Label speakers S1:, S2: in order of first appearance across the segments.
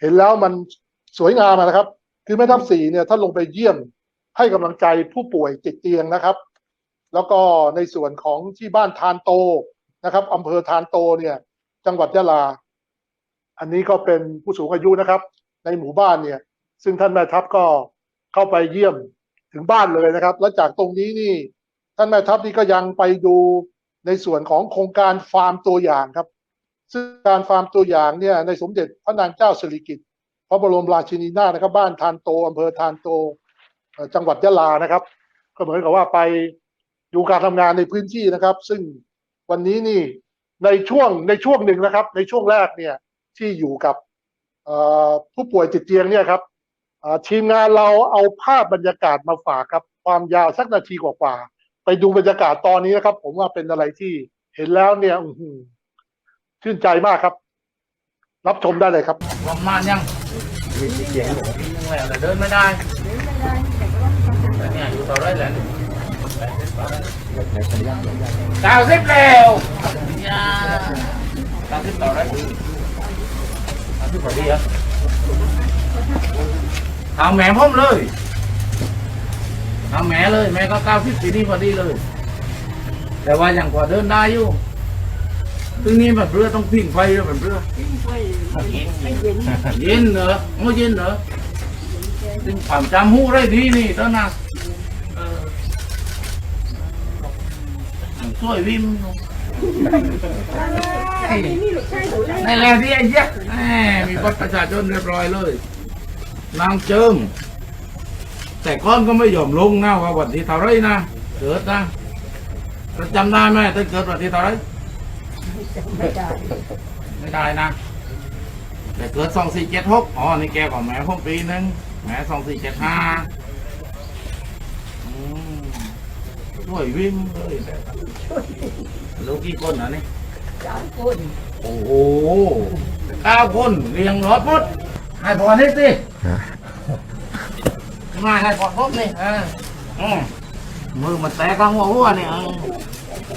S1: เห็นแล้วมันสวยงามนะครับ คือแม่ทัพสี่เนี่ยท่านลงไปเยี่ยมให้กำลังใจผู้ป่วยติดเตียงนะครับ แล้วก็ในส่วนของที่บ้านทานโตนะครับอำเภอทานโตเนี่ย จังหวัดยะลา อันนี้ก็เป็นผู้สูงอายุนะครับ ในหมู่บ้านเนี่ย ซึ่งท่านแม่ทัพก็เข้าไปเยี่ยมถึงบ้านเลยนะครับ แล้วจากตรงนี้นี่ท่านแม่ทัพนี่ก็ยังไปดูในส่วนของโครงการฟาร์มตัวอย่างครับ ซึ่งการฟาร์มตัวอย่างเนี่ยในสมเด็จพระนางเจ้าสิริกิติ์พระบรมราชินีนาถนะครับ บ้านทานโตอำเภอทานโตจังหวัดยะลานะครับ ก็เหมือนกับว่าไปดูการทำงานในพื้นที่นะครับ ซึ่งวันนี้นี่ในช่วงในช่วงหนึ่งนะครับ ในช่วงแรกเนี่ยที่อยู่กับผู้ป่วยติดเตียงเนี่ยครับทีมงานเราเอาภาพบรรยากาศมาฝากครับ ความยาวสักนาทีกว่าๆไปดูบรรยากาศตอนนี้นะครับ ผมว่าเป็นอะไรที่เห็นแล้วเนี่ยอื ชื่นใจมากครับ รับชมได้เลยครับ
S2: ประมาณยังเสียงยังไงอะไรเดินไม่ได้แต่เนี่ยอยู่ต่อได้แหละเก้าสิบแล้วยาเก้าสิบต่อได้เก้าสิบพอดีเหรอเอาแม่ผมเลยเอาแม่เลยแม่ก็เก้าสิบปีนี้พอดีเลย แต่ว่ายังกว่าเดินได้อยู่ ตึงนี้แบบเรือต้องพิงไฟด้วยแบบเรือเย็นเหรอโอ้เย็นเหรอถึงความจำหูได้ดีนี่ตอนนั้นเออช่วยวิมในแหล่ที่ไอ้เหี้ยแหมมีบัตรประชาชนเรียบร้อยเลย นางเจิม แต่ก้อนก็ไม่ยอมลงนะว่าวันที่เท่าไรนะ เกิดนะเราจำได้ไหมตั้งเกิดวันที่เท่าไร ไม่ได้นะ แต่เกิดสองสี่เจ็ดหกอ๋อ นี่แกของแม่ผมปีหนึ่งแม่สองสี่เจ็ดห้าช่วยวิ่งเลยลูกกี่คนนะนี่
S3: สามคน
S2: โอ้โหเก้าคนเรียงรถหมดให้พอนิดสิมาให้พอครบนี่เอออืมมือมันแตกกลางหัวหัวเนี่ยเออ
S4: ครับ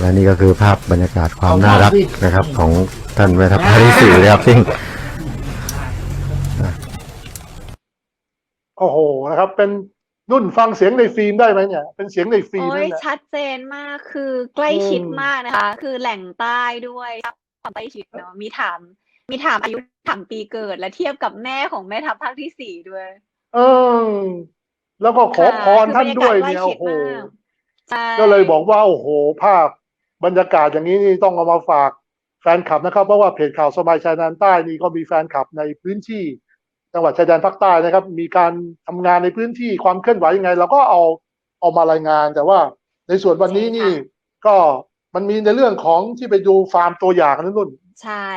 S4: และนี่ก็คือภาพบรรยากาศความน่ารักนะครับ ของท่านแม่ทัพภาคที่สี่นะครับซึ่ง
S1: โอ้โหนะครับ เป็นนุ่นฟังเสียงในฟิล์มได้ไหมเนี่ย เป็นเสียงในฟิล์ม
S5: โอ้
S1: นั่
S5: ย
S1: นแหละ
S5: ชัดเจนมากคือใกล้ชิด
S1: อืม
S5: มากนะคะ คือแหล่งใต้ด้วยความใกล้ชิดเนาะมีถาม มีถามอายุถามปีเกิด และเทียบกับแม่ของแม่ทัพภาคที่สี่ด้วย
S1: เออ แล้วก็ขอพร
S5: ค่ะ
S1: ท่านด้วยเนี่ย
S5: คื
S1: โอ้
S5: บร
S1: โห
S5: รยากาศใกล้ชิดมากใช่
S1: ก็เลยบอกว่าโอ้โหภาพ บรรยากาศอย่างนี้นี่ต้องเอามาฝากแฟนคลับนะครับ เพราะว่าเพจข่าวสบายชายแดนใต้นี่ก็มีแฟนคลับในพื้นที่ จังหวัดชายแดนภาคใต้นะครับ มีการทำงานในพื้นที่ความเคลื่อนไหวยังไงเราก็เอาเอามารายงาน แต่ว่าในส่วนวันนี้นี่ก็มันมีในเรื่องของที่ไปดูฟาร์มตัวอย่างนั่นนู่น
S5: ใช่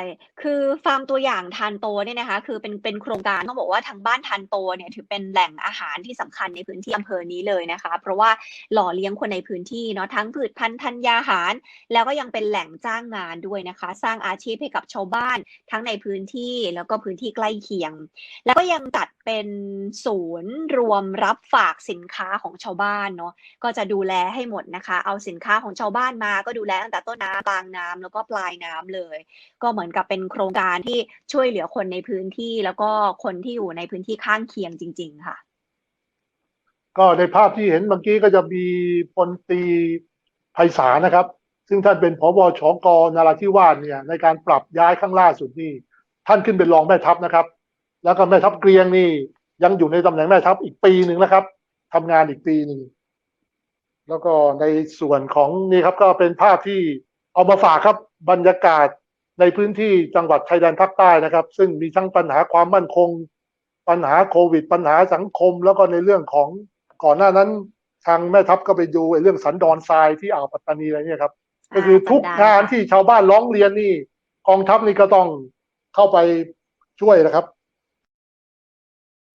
S5: คือฟาร์มตัวอย่างทานโตเนี่ยนะคะ คือเป็นเป็นโครงการต้องบอกว่าทางบ้านทานโตเนี่ยถือเป็นแหล่งอาหารที่สำคัญในพื้นที่อำเภอนี้เลยนะคะ เพราะว่าหล่อเลี้ยงคนในพื้นที่เนาะทั้งพืชพันธุ์ธัญญาหาร แล้วก็ยังเป็นแหล่งจ้างงานด้วยนะคะ สร้างอาชีพให้กับชาวบ้านทั้งในพื้นที่แล้วก็พื้นที่ใกล้เคียง แล้วก็ยังจัด เป็นศูนย์รวมรับฝากสินค้าของชาวบ้านเนาะก็จะดูแลให้หมดนะคะ เอาสินค้าของชาวบ้านมาก็ดูแลตั้งแต่ต้นน้ำกลางน้ำแล้วก็ปลายน้ำเลย ก็เหมือนกับเป็นโครงการที่ช่วยเหลือคนในพื้นที่ แล้วก็คนที่อยู่ในพื้นที่ข้างเคียงจริง ๆ ค่ะ
S1: ก็ในภาพที่เห็นเมื่อกี้ก็จะมีพลตรีไพศาลนะครับ ซึ่งท่านเป็นผบชกนราธิวาสเนี่ยในการปรับย้ายข้างล่าสุดนี่ท่านขึ้นเป็นรองแม่ทัพนะครับ แล้วก็แม่ทัพเกรียงนี่ ยังอยู่ในตำแหน่งแม่ทัพอีกปีหนึ่งนะครับทำงานอีกปีหนึ่งแล้วก็ในส่วนของนี่ครับก็เป็นภาพที่เอามาฝากครับบรรยากาศในพื้นที่จังหวัดชายแดนภาคใต้นะครับ ซึ่งมีทั้งปัญหาความมั่นคง ปัญหาโควิด ปัญหาสังคม แล้วก็ในเรื่องของก่อนหน้านั้น ทางแม่ทัพก็ไปดูเรื่องสันดอนทรายที่อ่าวปัตตานีอะไรเนี่ยครับ ก็คือทุกงานที่ชาวบ้านร้องเรียนนี่กองทัพนี่ก็ต้องเข้าไปช่วยนะครับ